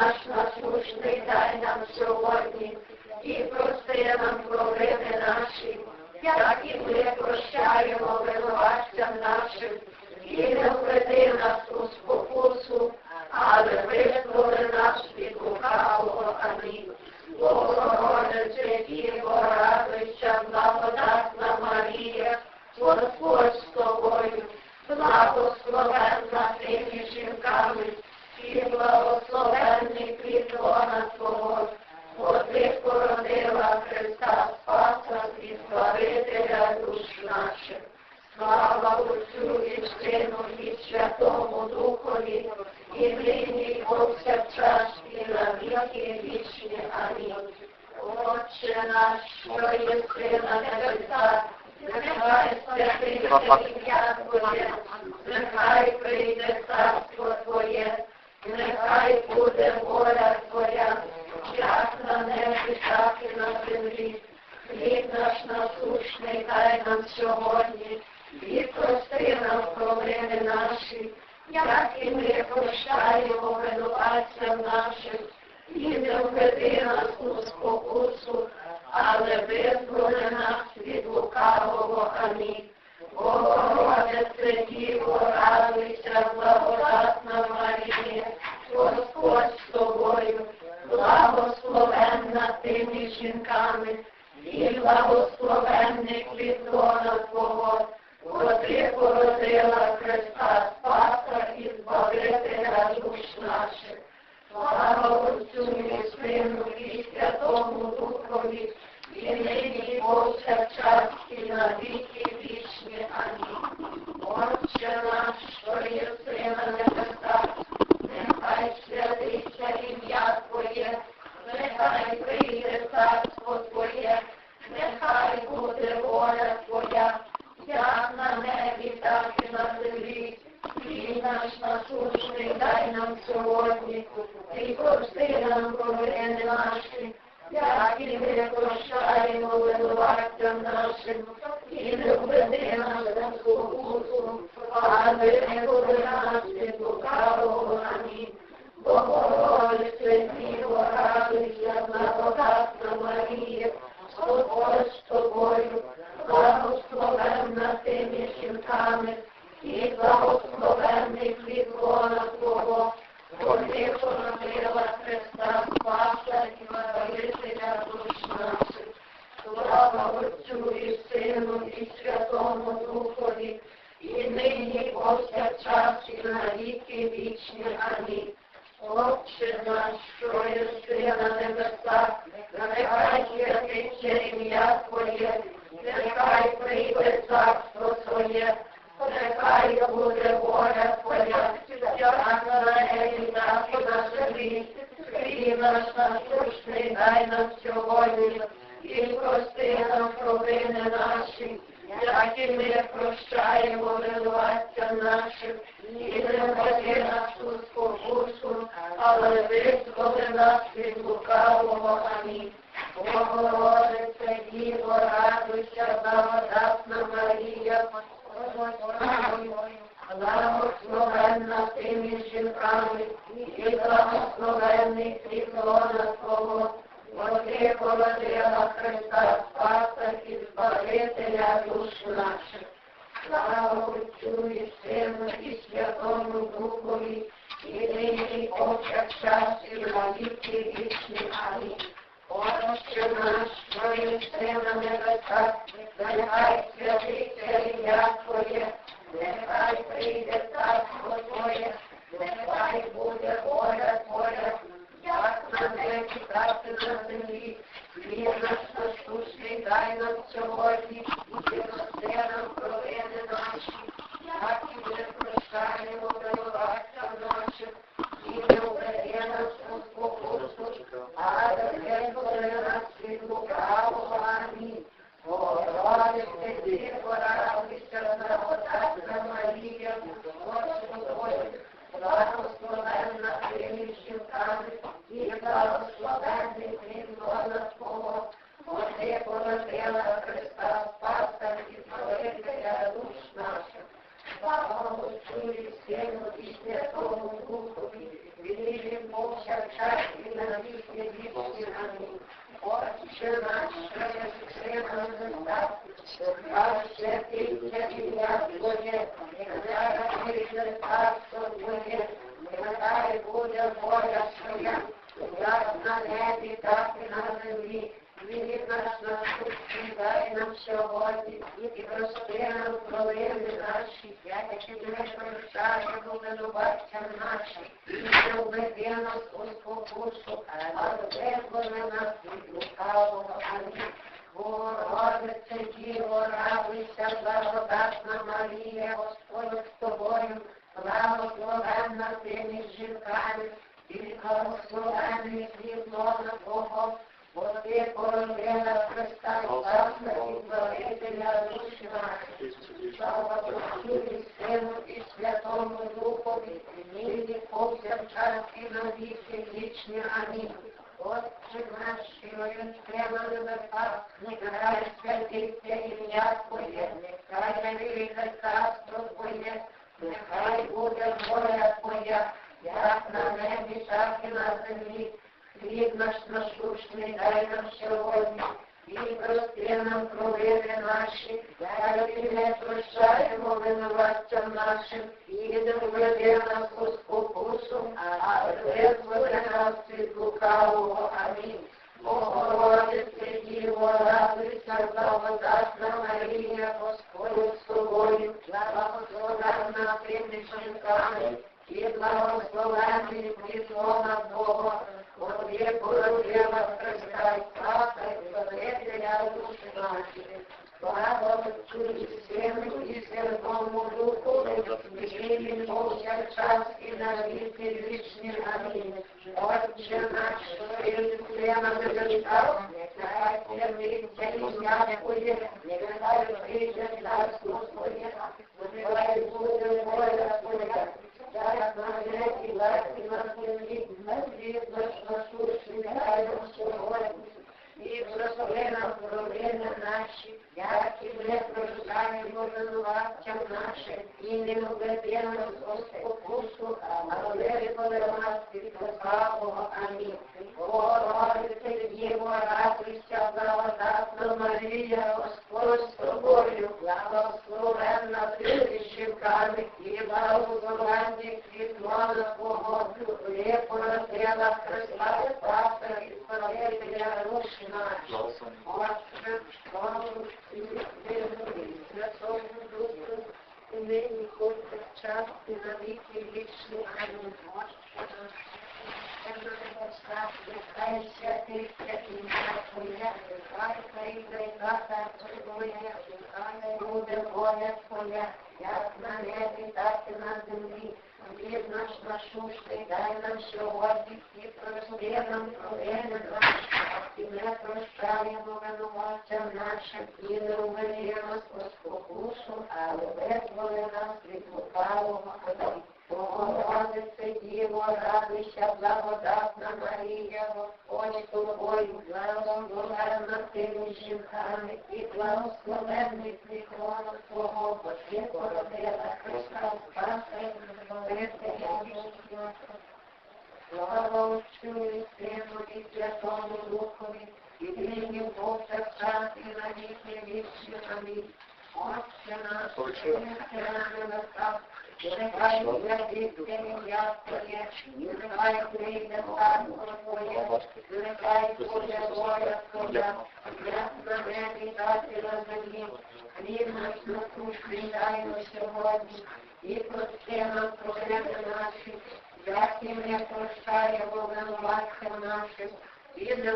наш насущний дай нам сьогодні, і прости нам провини наші, як і ми прощаємо винуватцям нашим, і не введи нас у спокусу, але визволи нас від лукавого. Амінь. Богородице, Діво, радуйся, благодатна Марія, Господь з тобою, благословенна ти між жінками, і благословенний плід лона Твого, бо породила Христа Спаса і Збавителя душ наших. Слава Отцю і Сину і Духові, і нині повсякчас і на віки вічні. Амінь. Отче наш, що єси нехай святиться ім'я Твоє, нехай прийде царство Твоє, нехай буде воля Твоя, як на небі, так і на землі. Хліб наш насущний дай нам сьогодні, і прости нам провини наші, як і ми прощаємо винуватцям нашим, і не введи нас у спокусу, але визволи нас від лукавого. Амінь. Богородице, Діво, радуйся, благодатна Марія, Господь з тобою, благословенна ти між жінками, і благословенний плід лона Твого, бо ти породила Христа Спаса і Збавителя душ наших. Слава Отцю і Сину і Святому Духові, і нині повсякчас і на віки вічні. Амінь. Отче наш, що єси на небесах, нехай святиться ім'я Твоє, нехай прийде царство Твоє, нехай буде воля Твоя, як на небі, так і на землі. І наш насущний дай нам сьогодні, і прости нам провини наші, як і ми прощаємо винуватцям нашим, і не введи нас на спокусу, але не буде нас від лукавого. Амінь. Богородице, Діво, радуйся, благодатна Марія, Господь з тобою, благословенна ти між жінками, і благословенний плід лона Твого, бо ти породила Христа Спаса і Збавителя душ наших. Слава Отцю і Сину і Святому Духові, і нині повсякчас і на віки вічні. Амінь. Отче наш, що єси на небесах, нехай святиться ім'я Твоє, нехай прийде царство Твоє, нехай буде воля Твоя, як на небі, так і на землі. Хліб наш насущний дай нам сьогодні, і прости нам провини наші, як і ми прощаємо винуватцям нашим, і не введи нас у спокусу, але визволи нас від лукавого. Амінь. Богородице, Діво, радуйся, благодатна Марія, благословенна ти між жінками, і благословенний плід лона Твого, бо ти Христа Спаса і Збавителя душ наших. Слава Отцю і Сину і Святому Духові, і нині і повсякчас і на віки вічні. Амінь. Отче наш, що єси на небесах, нехай святиться ім'я Твоє, нехай прийде царство Твоє, нехай буде воля Твоя, як на небі, так і на землі. Хліб наш насущний дай нам сьогодні, і прости нам провини наші, як і ми прощаємо винуватцям нашим, і не введи нас у спокусу, але визволи нас від лукавого. Амінь. Богородице, Діво, радуйся, благодатна Марія, Господь, благословенна ти між жінками, і благословенний плід лона Твого, бо ти породила Христа Спаса і Збавителя душ наших. Слава Отцю і Сину і Святому Духові, і нині повсякчас Краще тисяча ім'я Твоє, нехай буде воля Твоя, як на небі, так і на землі. Хліб наш насущний дай нам сьогодні, і прости нам провини наші, як і ми прощаємо винуватцям нашим, і не введи. Богородице Діво, радуйся, благодатна Марія, Господь з тобою, благословенна ти між жінками, і благословенний плід лона Твого, бо ти породила Христа Спаса і Збавителя душі наші. Слава Отцю і Сину і Святому Духові, і нині повсякчас і на віки вічні. Амінь. Отче наш, що він треба небеса, нехай святиться ім'я Твоє, нехай навіки царство Твоє, нехай буде воля Твоя, як на небі, так і на землі. Хліб наш насущний дай нам сьогодні, і прости нам провини наші, як і не прощаємо винуватцям нашим, введи нас у спокусу, а визволи нас від лукавого. Амінь. Богородице Діво, радуйся, благодатна Марія, Господь з тобою, благословенна ти між жінками, і лона Бога, бо ти породила Христа і Спаса, і Збавителя душі наші. Слава Отцю і Сину і Святому Духу, і нині повсякчас і на віки вічні. Амінь. Отче наш, що єси на небесах, нехай святиться ім'я Твоє, нехай благодатна Марія, Господь з тобою, благословенна ти жінками, і благословенний від лона Твого, ти породила Христа Паса і Збавителя душі наші. Отче, славу і Сину і Святому Духу, і нині повсякчас і на віки вічні. Амінь. Нехай святиться ім'я Твоє, нехай прийде хата Твоя, нехай буде воля Твоя, як на небі, на землі. Хліб наш насущний дай нам сьогодні, і прости нам провини наші, і не прощаємо винуватцям нашим, і не увели нас у спокусу, нас від лукавого. З тобою, благословенна ти між жінками, і благословенний плід лона Твого, бо ти породила Христа і Збавителя. Слава Отцю і Сину і Святому Духові, і нині повсякчас і на віки вічні. Амінь. Отче наш, що на небесах, І на землі. Хліб наш насущний сьогодні, і прости нам провини наші, як і ми прощаємо винуватцям нашим, і не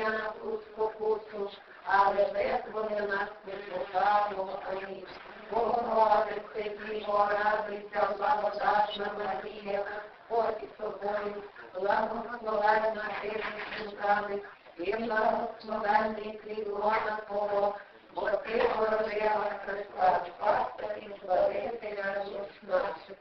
нас у спокусу, але визволи нас від лукавого. Амінь. Богородице, Діво, радуйся, благодатна Марія, Господь з тобою, благословенна ти жінками, і благословенний плід лона Твого, бо ти породила Христа, Спаса і душ наших.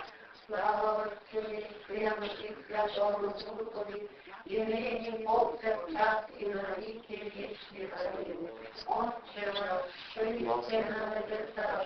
Слава Отцю і Сину і Святому Духові, і нині повсякчас і на віки вічні. Амінь. Отче наш, що єси на небесах,